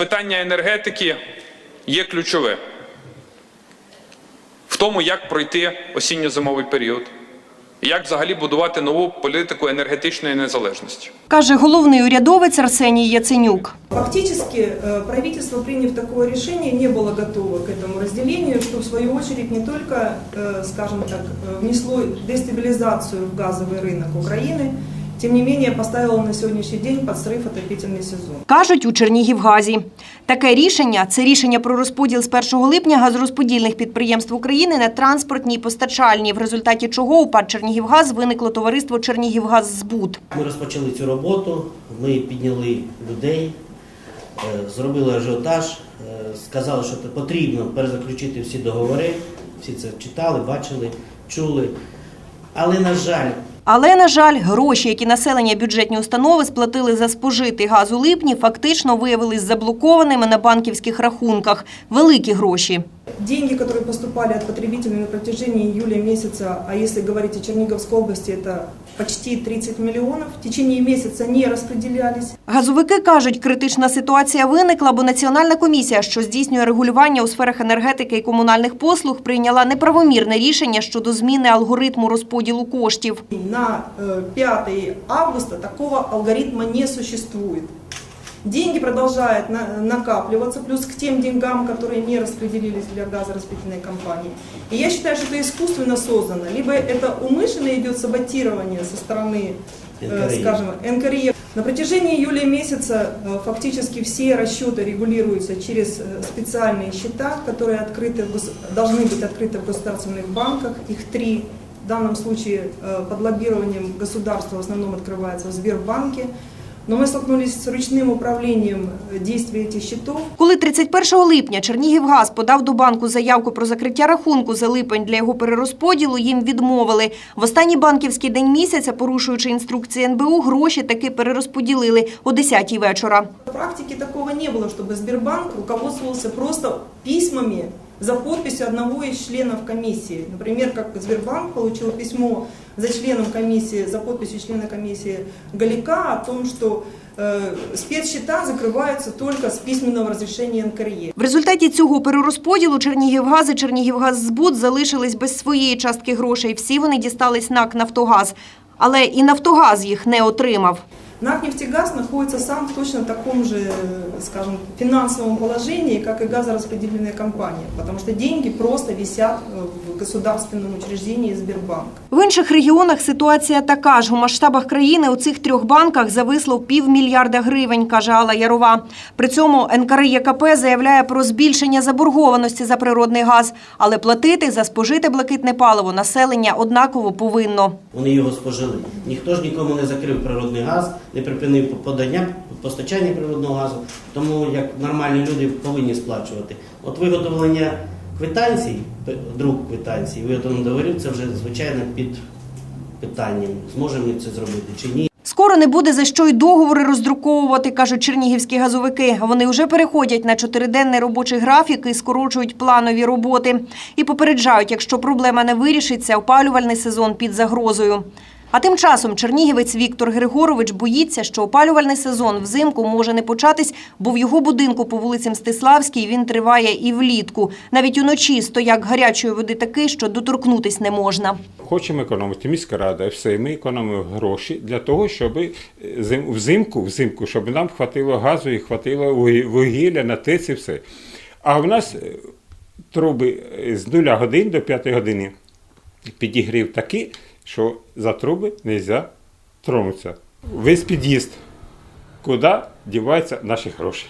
Питання енергетики є ключове в тому, як пройти осінньо-зимовий період, і як взагалі будувати нову політику енергетичної незалежності. Каже головний урядовець Арсеній Яценюк. Фактически э, правительство, приняв такое решение, не было готово к этому разделению, что в свою очередь не только, э, скажем так, э, внесло дестабилизацию в газовый рынок Украины, тем не менее поставило на сегодняшний день под срыв отопительный сезон. Кажуть у Чернігівгазі. Таке рішення це рішення про розподіл з 1 липня газорозподільних підприємств України на транспортні і постачальні, в результаті чого у ПАД Чернігівгаз виникло товариство Чернігівгаззбут. Ми розпочали цю роботу, ми підняли людей, е, зробили ажіотаж, е, сказали, що потрібно перезаключити всі договори. Всі це читали, бачили, чули. Але, на жаль, Але, на жаль, гроші, які населення бюджетні установи сплатили за спожитий газ у липні, фактично виявились заблокованими на банківських рахунках. Великі гроші. Деньги, которые поступали от потребителей на протяжении июля месяца, а если говорить о Черниговской области, это почти 30 мільйонів. в течение місяця не розподілялись. Газовики кажуть, критична ситуація виникла, бо Національна комісія, що здійснює регулювання у сферах енергетики і комунальних послуг, прийняла неправомірне рішення щодо зміни алгоритму розподілу коштів. На э, 5 августа такого алгоритма не существует. Деньги продолжают на- накапливаться, плюс к тем деньгам, которые не распределились для газораспределительной компании. И я считаю, что это искусственно создано. Либо это умышленно идет саботирование со стороны, э, скажем, НКРЕ. На протяжении июля месяца э, фактически все расчеты регулируются через э, специальные счета, которые открыты, должны быть открыты в государственных банках. Их три. В данном случае э, под лоббированием государства в основном открывается в Сбербанке. Но мы столкнулись с ручным управлением э, действия этих счетов. Коли 31 липня Чернігівгаз подав до банку заявку про закриття рахунку за липень для його перерозподілу, їм відмовили. В останній банківський день місяця, порушуючи інструкції НБУ, гроші таки перерозподілили о 10 вечора. В практике такого не было, чтобы Сбербанк руководствовался просто письмами за подписью одного из членов комиссии. Например, как Сбербанк получил письмо за членом комиссии, за подписью члена комиссии Галика о том, что э, спецсчета закрываются только с письменного разрешения НКРЕ. В результаті цього перерозподілу Чернігівгаз і Чернігівгаззбут залишились без своєї частки грошей. Всі вони дістались НАК «Нафтогаз». Але і «Нафтогаз» їх не отримав. НАК «Нефтегаз» находится сам в точно таком же, скажем, финансовом положении, как и газораспределительная компания, потому что деньги просто висят э, в государственном учреждении Сбербанк. В інших регіонах ситуація така ж. У масштабах країни у цих трьох банках зависло півмільярда гривень, каже Алла Ярова. При цьому НКРЄКП заявляє про збільшення заборгованості за природний газ, але платити за спожите блакитне паливо населення однаково повинно. вони його спожили. Ніхто ж нікому не закрив природний газ, не припинив подання, постачання природного газу, тому як нормальні люди повинні сплачувати. От виготовлення квитанцій, друк квитанцій, виготовлення договорів, це вже звичайно під питанням, зможемо ми це зробити чи ні. Скоро не буде за що й договори роздруковувати, кажуть чернігівські газовики. Вони вже переходять на чотириденний робочий графік і скорочують планові роботи. І попереджають, якщо проблема не вирішиться, опалювальний сезон під загрозою. А тим часом чернігівець Віктор Григорович боїться, що опалювальний сезон взимку може не початись, бо в його будинку по вулиці Мстиславській він триває і влітку. Навіть уночі стояк гарячої води такий, що доторкнутись не можна. Хочемо економити міська рада, все, ми економимо гроші для того, щоб взимку, взимку, щоб нам хватило газу і хватило вугілля на ТЕЦ і все. А в нас е, труби е, з нуля годин до 5 години підігрів такий, що за труби не можна тронутися. Весь під'їзд. Куди діваються наші гроші?